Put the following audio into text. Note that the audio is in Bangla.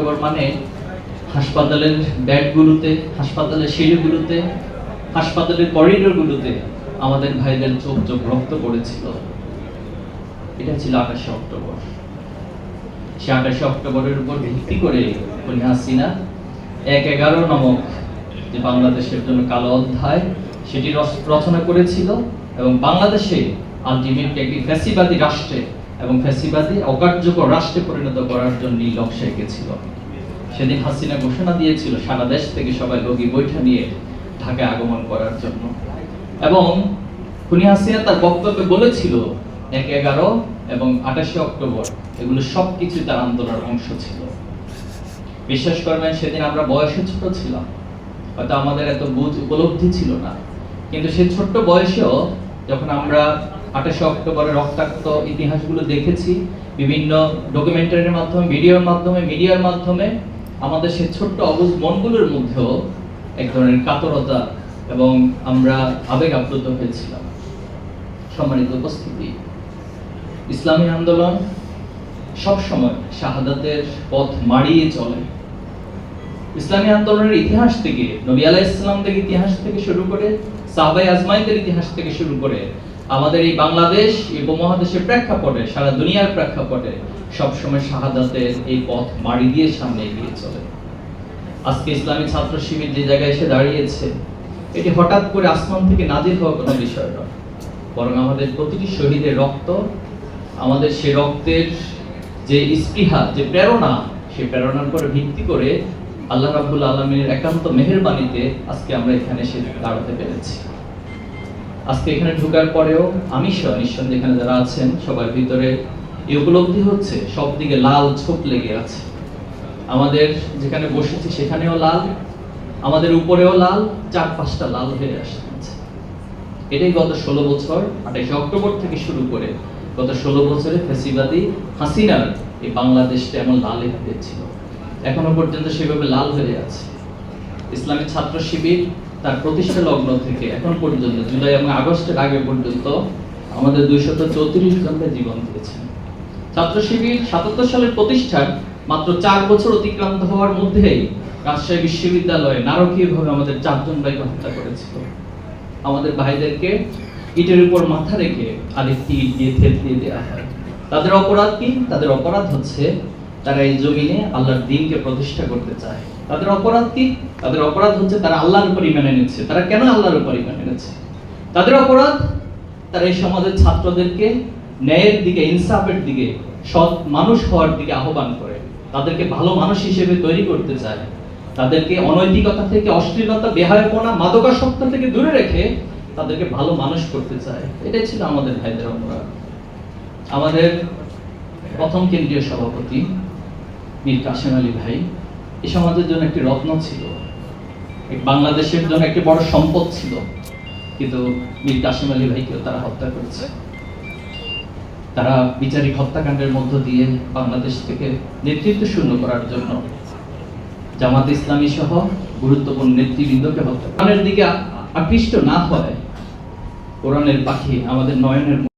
অক্টোবর মানে হাসপাতালের বেডগুলোতে, হাসপাতালের সিঁড়িগুলোতে, হাসপাতালের করিডোরগুলোতে আমাদের ভাইদের চোখ চোখ রক্ত পড়েছিল। এটা ছিল আঠাশে অক্টোবর। সে আঠাশে অক্টোবরের উপর ভিত্তি করে উনি হাসিনা এক এগারো নামক যে বাংলাদেশের জন্য কালো অধ্যায়, সেটি রচনা করেছিল এবং বাংলাদেশে আলটিমেটলি একটি ফ্যাসিবাদী রাষ্ট্রে এবং ফ্যাসিবাদী, অকার্যকর রাষ্ট্রে পরিণত করার জন্য নকশা এঁকেছিল সেদিন হাসিনা ঘোষণা দিয়েছিল সারা দেশ থেকে সবাই লগি বৈঠা নিয়ে ঢাকায় আগমন করার জন্য। এবং খুনি হাসিনা তার বক্তব্যে বলেছিল, এক এগারো এবং আঠাশে অক্টোবর এগুলো সবকিছু তার আন্দোলনের অংশ ছিল। বিশ্বাস করবেন, সেদিন আমরা বয়সে ছোট ছিলাম। হয়তো আমাদের এত বুঝ উপলব্ধি ছিল না। কিন্তু সেই ছোট্ট বয়সেও যখন আমরা আঠাশে অক্টোবরের রক্তাক্ত ইতিহাসগুলো দেখেছি, বিভিন্ন ডকুমেন্টারির মাধ্যমে ভিডিওর মাধ্যমে মিডিয়ার মাধ্যমে। আমাদের সেই ছোট্ট অবুজ মনগুলোর মধ্যেও এক ধরনের কাতরতা এবং আমরা আবেগ আপ্লুত হয়েছিলাম। সম্মানিত উপস্থিতি, ইসলামী আন্দোলন সবসময় শাহাদাতের পথ মাড়িয়ে চলে। ইসলামী আন্দোলনের ইতিহাস থেকে, নবী আলাহ ইসলামদের ইতিহাস থেকে শুরু করে সাহাবাই আজমাইদের ইতিহাস থেকে শুরু করে আমাদের এই বাংলাদেশ এই উপমহাদেশের প্রেক্ষাপটে, সারা দুনিয়ার প্রেক্ষাপটে সবসময় শাহাদাতের এই পথ মাড়ি দিয়ে সামনে এগিয়ে চলে। আজকে ইসলামী ছাত্র শিবির যে জায়গায় এসে দাঁড়িয়েছে, এটি হঠাৎ করে আসমান থেকে নাজির হওয়া কোনো বিষয় নয়। বরং আমাদের প্রতিটি শহীদের রক্ত, আমাদের সে রক্তের যে স্পৃহা, যে প্রেরণা সেই প্রেরণার উপর ভিত্তি করে আল্লাহ রাব্বুল আলমীর একান্ত মেহেরবানিতে আজকে আমরা এখানে এসে দাঁড়াতে পেরেছি। আজকে এখানে ঢোকার পরেও আমি নিঃসন্দেহে এখানে যারা আছেন, সবার ভিতরে এই উপলব্ধি হচ্ছে সব দিকে লাল ছোপ লেগে আছে। আমাদের যেখানে বসেছি সেখানেও লাল, আমাদের উপরেও লাল চার পাঁচটা লাল হয়ে আসছে। এটাই গত ষোলো বছর, আঠাইশে অক্টোবর থেকে শুরু করে গত ষোলো বছরে ফেসিবাদী হাসিনার এই বাংলাদেশটা এমন লাল ছিল। এখনও পর্যন্ত সেভাবে লাল হয়ে আছে। ইসলামী ছাত্র শিবির তার প্রতিষ্ঠা লগ্ন থেকে এখন পর্যন্ত, জুলাই এবং আগস্টের আগে পর্যন্ত আমাদের দুইশত চৌত্রিশ জনকে জীবন দিয়েছেন ছাত্র শিবির সাতাত্তর সালের প্রতিষ্ঠার মাত্র চার বছর অতিক্রান্ত হওয়ার মধ্যেই রাজশাহী বিশ্ববিদ্যালয়ে নারকীয়ভাবে আমাদের চারজন ভাইকে হত্যা করেছিল। আমাদের ভাইদেরকে ইটের উপর মাথা রেখে আরেকটি ইট দিয়ে থেতলিয়ে দেওয়া হয়। তাদের অপরাধ কি? তাদের অপরাধ হচ্ছে তারা এই জমিনে আল্লাহর দিনকে প্রতিষ্ঠা করতে চায়। তাদের অপরাধ কি? তাদের অপরাধ হচ্ছে তারা আল্লাহর উপর ইমান এনেছে। তারা কেন আল্লাহর উপর ইমান এনেছে? তাদের অপরাধ, তারা এই সমাজের ছাত্রদেরকে ন্যায়ের দিকে, ইনসাফের দিকে, সৎ মানুষ হওয়ার দিকে আহ্বান করে। তাদেরকে ভালো মানুষ হিসেবে তৈরি করতে চায়। তাদেরকে অনৈতিকতা থেকে অশ্লীলতা, বেহায়পনা, মাদকাসক্ত থেকে দূরে রেখে তাদেরকে ভালো মানুষ করতে চায়। এটাই ছিল আমাদের ভাইদের অপরাধ। আমাদের প্রথম কেন্দ্রীয় সভাপতি মীর কাশেম আলী ভাই এই সমাজের জন্য একটি রত্ন ছিল। বাংলাদেশের জন্য একটি বড় সম্পদ ছিল। কিন্তু মীর কাশেম আলী ভাইকেও তারা হত্যা করেছে। তারা বিচারিক হত্যাকাণ্ডের মধ্য দিয়ে বাংলাদেশ থেকে নেতৃত্ব শূন্য করার জন্য জামাত ইসলামী সহ গুরুত্বপূর্ণ নেতৃবৃন্দকে হত্যা কোরআনের দিকে আকৃষ্ট না হয় কোরআনের পাখি আমাদের নয়নের